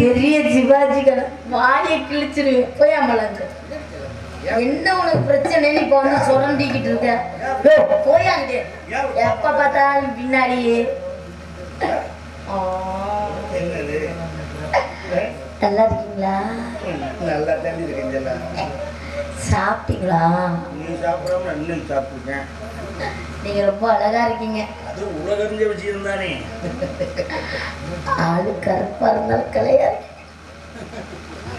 பெரிய சிவாஜி கடை வாயை கிழிச்சிருவேன் போய் அம்மலங்க என்ன உனக்கு பிரச்சனை? இப்ப வந்து சுரண்டிக்கிட்டு இருக்க. யோ, போய் அங்கே. எப்ப பார்த்தாலும் பின்னாடியே. நல்லா இருக்கீங்களா? நல்லா தண்ணி செல்லம். சாப்பிட்டீங்களா? நீ சாப்பிடாம இன்னும் சாப்பிட்டுருக்கேன். நீங்க ரொம்ப அழகா இருக்கீங்க. அது உலகறிஞ்ச விஷயம் தானே. ஆளு கருப்பா இருந்தாலும் கலையா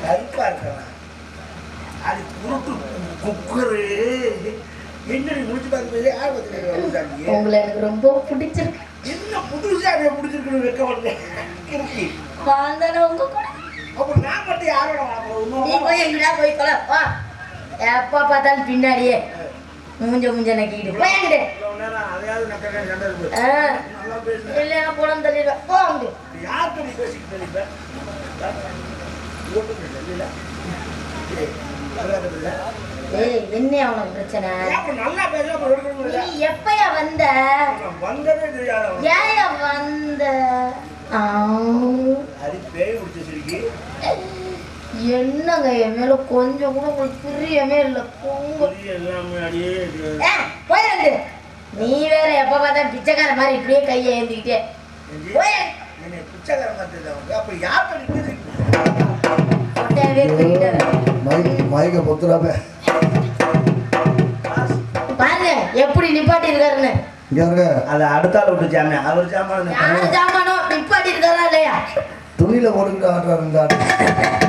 கருப்பா இருக்கலாம் அது குருட்டு குக்கரு. என்ன முடிச்சு பார்த்து ஆர்வத்தில் உங்களை எனக்கு ரொம்ப பிடிச்சிருக்கு. என்ன புதுசா பிடிச்சிருக்கணும் வைக்க மாட்டேன் கிறுக்கி. வாழ்ந்தானே உங்க கூட. அப்ப நான் மட்டும் யாரோட நீ போய் எங்கடா போய் தொலை வா. எப்போ பார்த்தாலும் பின்னாடியே மூஞ்ச மூஞ்ச நக்கிட்டு போய் அங்கிட்டு புலம் தள்ளிடுவேன் போ ஏய் என்ன உனக்கு பிரச்சனை. நீ எப்பயா வந்த? ஏயா வந்த? அது பேய் என்னங்க என் மேல கொஞ்சம் கூட உங்களுக்கு பிரியமே இல்லை. பொங்க. நீ வேற எப்ப பார்த்தா பிச்சைக்கார மாதிரி இப்படியே கையை ஏந்திக்கிட்டே. போய் என்னை பிச்சைக்காரன் மாதிரி அப்ப தூக்கிட்டாரு மயக்க பொத்துறாப்ப. பாருங்க எப்படி நிப்பாட்டி இருக்காருன்னு அது அடுத்த ஆள் விட்டு ஜாமே அவர் ஜாமான் யாரு ஜாமானோ நிப்பாட்டி இருக்காரா இல்லையா? துணியில போட்டுக்கிட்டு ஆடுறாரு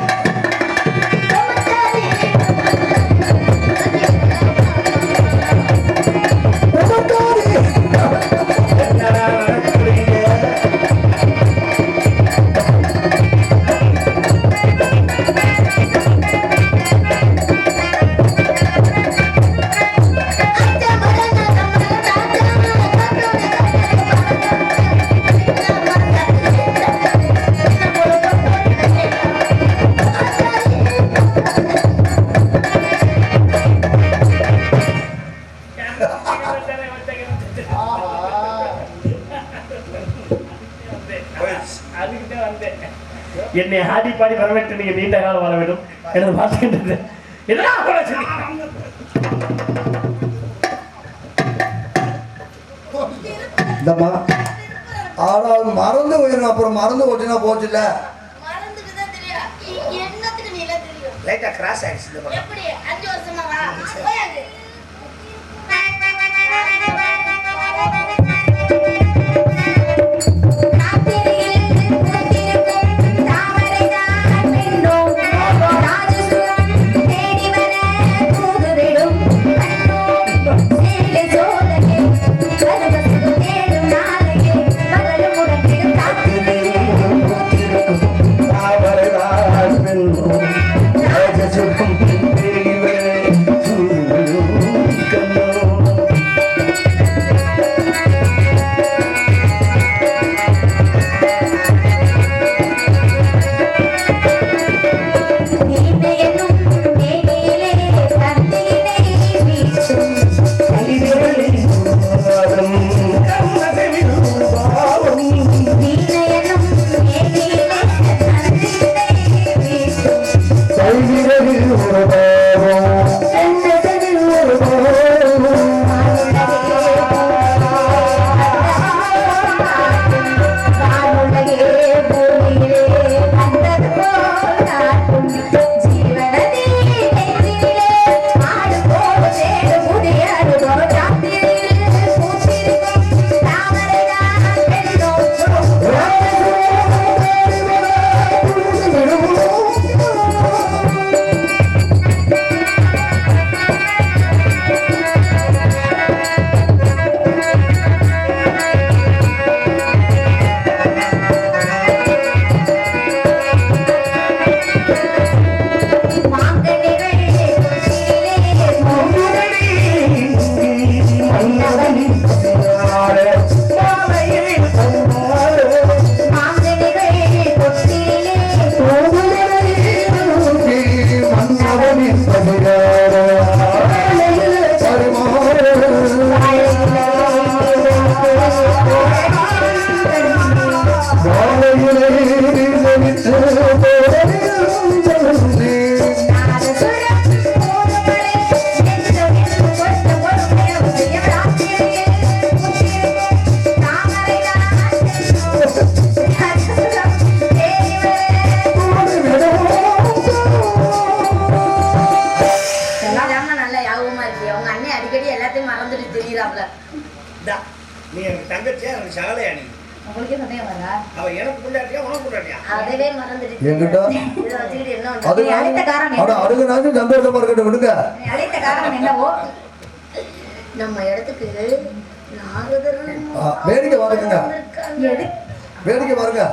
என்னை ஆடி பாடி வரவேற்று நீங்க நீண்ட காலம் வர வேண்டும் எனது பார்த்துக்கின்றது என்ன இந்தம்மா ஆடாவது மறந்து போயிடும் அப்புறம் மறந்து போச்சுன்னா போச்சுல்ல லைட்டா கிராஸ் ஆயிடுச்சு Jesus. சந்தோஷமா இருக்கட்டும் விடுங்க. அழைத்த காரணம் என்னவோ? நம்ம இடத்துக்கு வேடிக்கை பாருங்க. வேடிக்கை பாருங்க.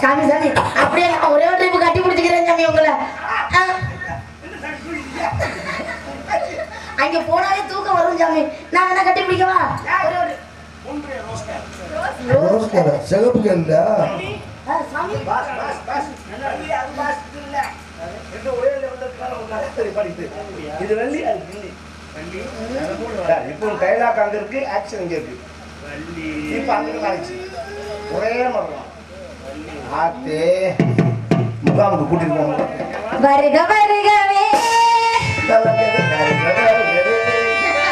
சாமி சாமி அப்படியே ஒரே ஒரு அங்க போனாலே தூக்கம் வரும் சாமி. நான் வேணா கட்டி பிடிக்கவா ஒரே ஒரு ரோஸ் கலர் சிகப்பு கல்ல? சாமி. பாஸ் பாஸ் பாஸ் வள்ளி, அது பாஸ் இல்ல ரெண்டு ஒரே லெவல்ல இருக்கால உங்க சரி படித்து இது வள்ளி. அது கிள்ளி வள்ளி சார், இப்போ டைலாக் அங்க இருக்கு ஆக்ஷன் இங்க இருக்கு வள்ளி இப்போ அங்க ஆயிடுச்சு ஒரே மாதிரி ஆத்தே. முகாமுக்கு கூட்டிட்டு வருக வருகவே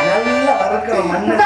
நல்லா வறுக்கிற மண்ணு